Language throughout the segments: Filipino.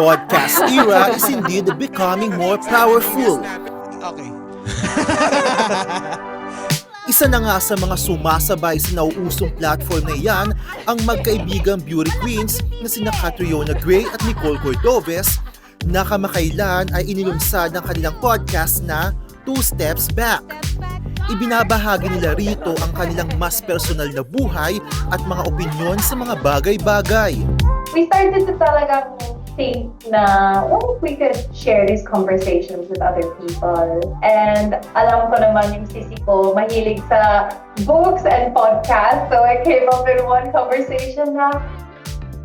podcast era is indeed becoming more powerful. Okay. Isa na nga sa mga sumasabay sa nauusong platform na iyan ang magkaibigang beauty queens na sina Catriona Gray at Nicole Cordoves na kamakailan ay inilunsad ng kanilang podcast na Two Steps Back. Ibinabahagi nila rito ang kanilang mas personal na buhay at mga opinyon sa mga bagay-bagay. we started to talagang think na if we could share these conversations with other people? And alam ko naman yung sisi ko, mahilig sa books and podcasts. So I came up with one conversation na,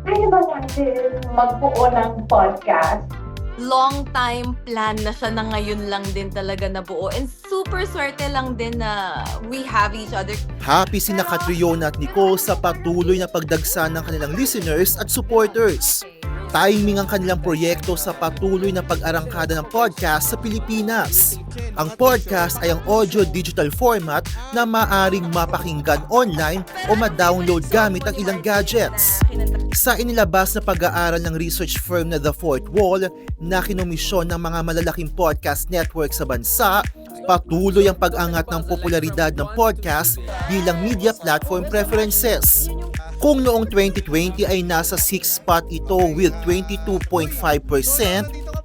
kaya ba natin magbuo ng podcast? Long time plan na siya na ngayon lang din talaga nabuo. And super swerte lang din na we have each other. Happy sina Catriona at Nicole sa patuloy na pagdagsa ng kanilang listeners at supporters. Timing ang kanilang proyekto sa patuloy na pag-arangkada ng podcast sa Pilipinas. Ang podcast ay ang audio-digital format na maaring mapakinggan online o ma-download gamit ang ilang gadgets. Sa inilabas na pag-aaral ng research firm na The Fourth Wall na kinomisyon ng mga malalaking podcast network sa bansa, patuloy ang pag-angat ng popularidad ng podcast bilang media platform preferences. Kung noong 2020 ay nasa 6 spot ito with 22.5%,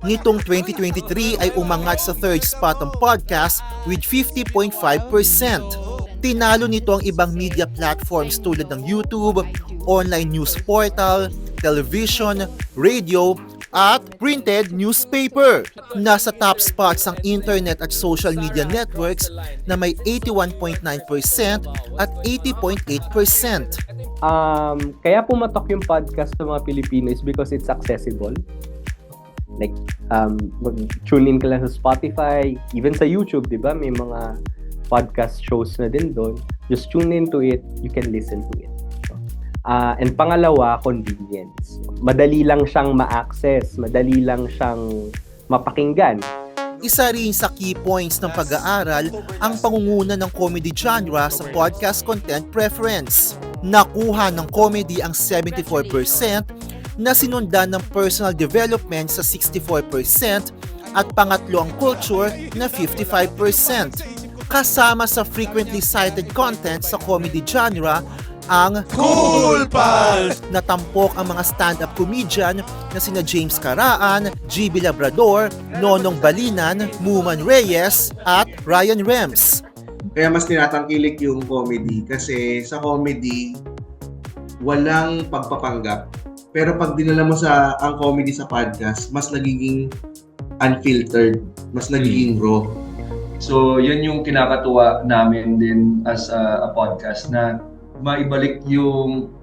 nitong 2023 ay umangat sa third spot ang podcast with 50.5%. Tinalo nito ang ibang media platforms tulad ng YouTube, online news portal, television, radio, at printed newspaper. Nasa top spots ang internet at social media networks na may 81.9% at 80.8%. Um, kaya pumatok yung podcast sa mga Pilipino is because it's accessible. Like, um, mag-tune in ka lang sa Spotify, even sa YouTube, di ba? May mga podcast shows na din doon. Just tune into it, you can listen to it. Uh, and pangalawa, convenience. Madali lang siyang ma-access, madali lang siyang mapakinggan. Isa rin sa key points ng pag-aaral ang pangunguna ng comedy genre sa podcast content preference. Nakuha ng comedy ang 74% na sinundan ng personal development sa 64% at pangatlo ang culture na 55%. Kasama sa frequently cited content sa comedy genre ang Cool Pals! natampok ang mga stand-up comedian na sina James Caraan, GB Labrador, Nonong Balinan, Muman Reyes at Ryan Rems. Kaya mas tinatangkilik yung comedy kasi sa comedy walang pagpapanggap. Pero pag dinala mo sa ang comedy sa podcast, mas nagiging unfiltered, mas nagiging raw. So, yun yung kinakatuwa namin din as a, a podcast na maibalik yung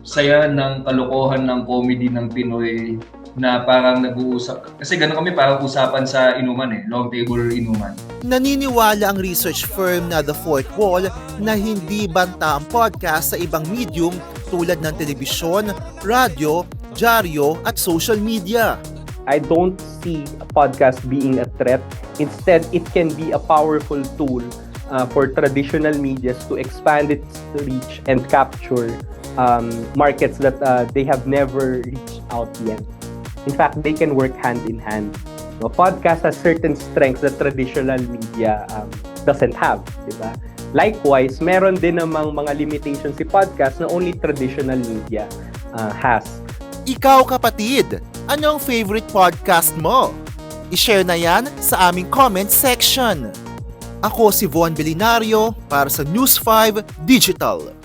saya ng kalokohan ng comedy ng Pinoy na parang nag-uusap. Kasi gano'n kami parang usapan sa inuman eh, long table inuman. Naniniwala ang research firm na The Fourth Wall na hindi banta ang podcast sa ibang medium tulad ng telebisyon, radyo, dyaryo at social media. I don't see a podcast being a threat. Instead, it can be a powerful tool uh, for traditional medias to expand its reach and capture um, markets that uh, they have never reached out yet. In fact, they can work hand in hand. No, podcast has certain strengths that traditional media um, doesn't have, di ba? Likewise, meron din namang mga limitations si podcast na only traditional media uh, has. Ikaw kapatid, ano ang favorite podcast mo? I-share na yan sa aming comment section. Ako si Von Belinario para sa News 5 Digital.